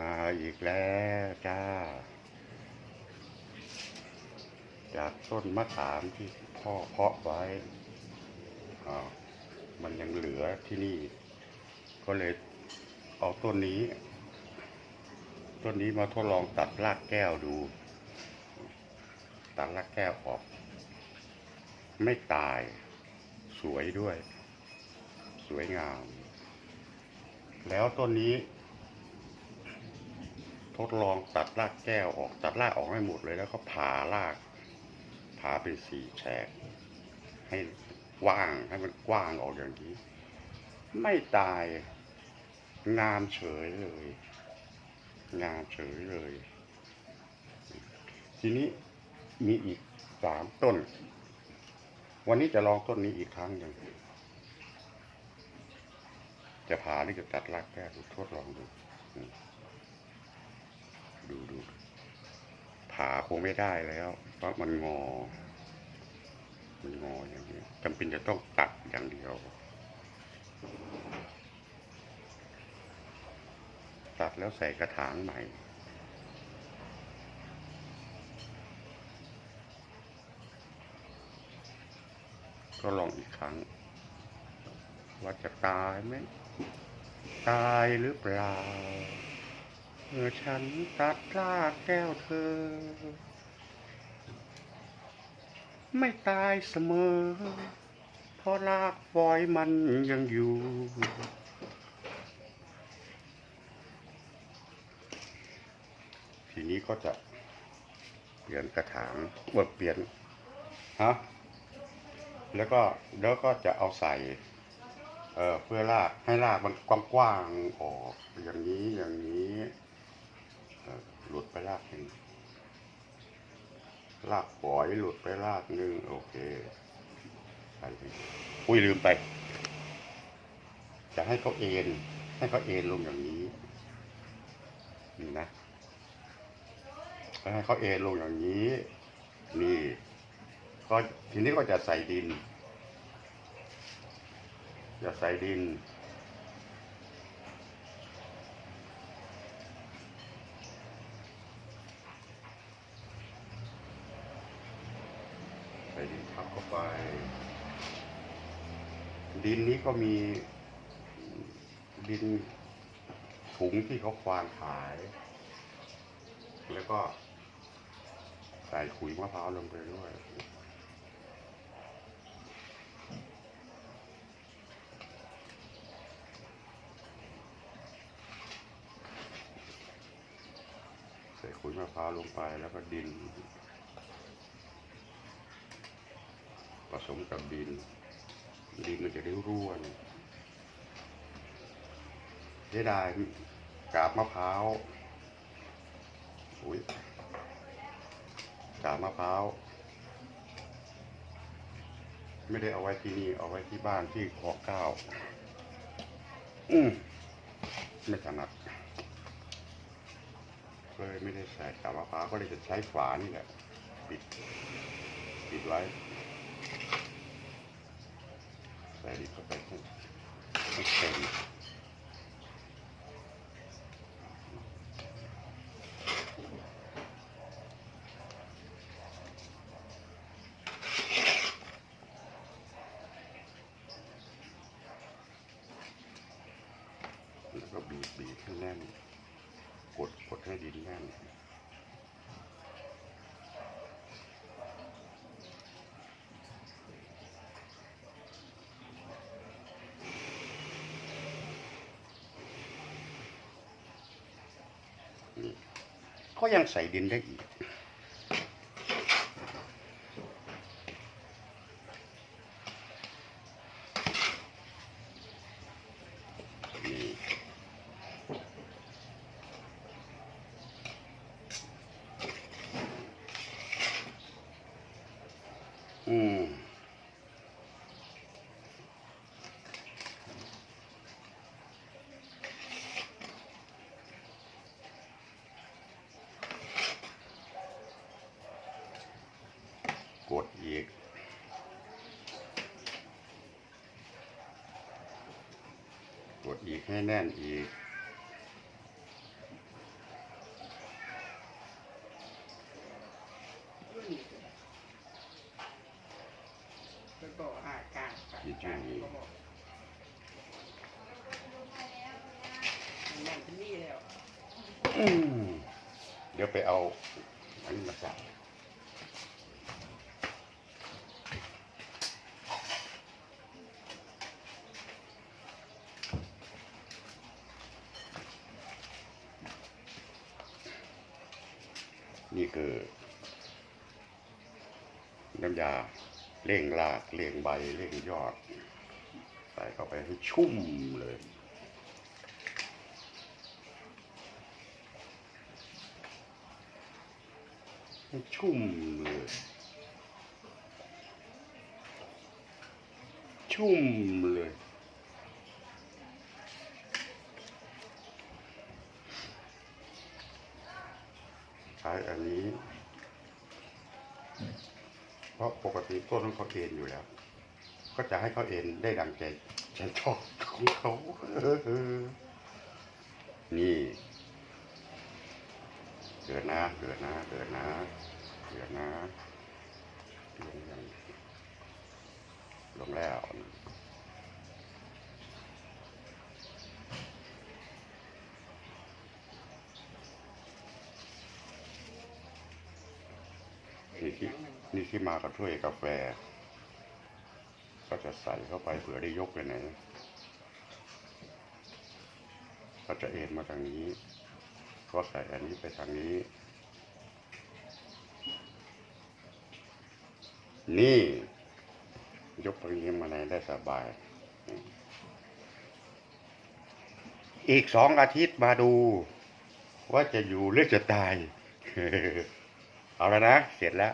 มาอีกแล้วจ้า จากต้นมะขามที่พ่อเพาะไว้อมันยังเหลือที่นี่ ก็เลยเอาต้นนี้ ต้นนี้มาทดลองตัดรากแก้วดู ตัดรากแก้วออก ไม่ตาย สวยด้วย สวยงาม แล้วต้นนี้ ทดลองตัดรากแก้วออกตัดรากออกให้หมดเลยแล้วก็ผ่ารากผ่าเป็นสี่แฉก ให้ว้างให้มันกว้างออกอย่างนี้ ไม่ตายงามเฉยเลย งามเฉยเลย ทีนี้มีอีกสามต้น วันนี้จะลองต้นนี้อีกครั้งหนึ่งจะผ่าหรือจะตัดรากแก้วทดลองดู ดูดูผ่าคงไม่ได้แล้ว เพราะมันงอ มันงออย่างนี้จำเป็นจะต้องตัดอย่างเดียว ตัดแล้วใส่กระถางใหม่ก็ลองอีกครั้ง ว่าจะตายไหม ตายหรือเปล่า เมื่อฉันตัดรากแก้วเธอ ไม่ตายเสมอ เพราะรากฟอยมันยังอยู่ ทีนี้ก็จะเปลี่ยนกระถางเมื่อเปลี่ยนฮะแล้วก็แล้วก็จะเอาใส่เอ่อเพื่อรากให้รากมันกว้างๆออกอย่างนี้อย่างนี้ หลุดไปรากหนึ่งรากปล่อยหลุดไปรากหนึ่งโอเคใส่ไปอุ้ยลืมไป จะให้เขาเอ็นให้เขาเอ็นลงอย่างนี้นี่นะให้เขาเอ็นลงอย่างนี้ นี่ก็ทีนี้ก็จะใส่ดิน จะใส่ดิน ใส่ดินทับเข้าไป ดินนี้ก็มีดินถุงที่เขาควานขาย แล้วก็ใส่ขุยมะพร้าวลงไปด้วยใส่ขุยมะพร้าวลงไปแล้วก็ดิน ผสมกับดิน ดินมันจะได้ร่วนเสียดายกาบมะพร้าวอุ้ยกาบมะพร้าวไม่ได้เอาไว้ที่นี่เอาไว้ที่บ้านที่ขอเก้าอืมไม่ถนัดเลยไม่ได้ใส่กาบมะพร้าวก็เลยจะใช้ฝานี่แหละปิดปิดไว้ ใส่ดินเข้าไปให้ให้เต็มแล้วก็บีบบีบให้แน่น กดกดให้ดินแน่น ก็ยังใส่ดินได้อีก ดอีกให้แน่นอีก แล้วก็อากาศอีกจุดนี้เดี๋ยวไปเอาอันนี้มาใส่ นี่คือ น้ำยาเร่งรากเร่งใบเร่งยอด ใส่เข้าไปให้ชุ่มเลยให้ชุ่มเลยชุ่มเลย ใช้อันนี้ เพราะปกติต้นของเขาเอ็นอยู่แล้ว ก็จะให้เขาเอ็นได้ดังใจใจชอบของเขา นี่ เกิดนะ เกิดนะ เกิดนะ เกิดนะลงยังลงแล้วนี่ ที่นี่ที่มากับถ้วยกาแฟ ก็จะใส่เข้าไปเผื่อได้ยกไปไหนก็จะเอ็นมาทางนี้ ก็ใส่อันนี้ไปทางนี้ นี่ ยกตรงนี้มาในได้สบาย อีกสองอาทิตย์มาดู ว่าจะอยู่หรือจะตาย เอาแล้วนะ เสร็จแล้ว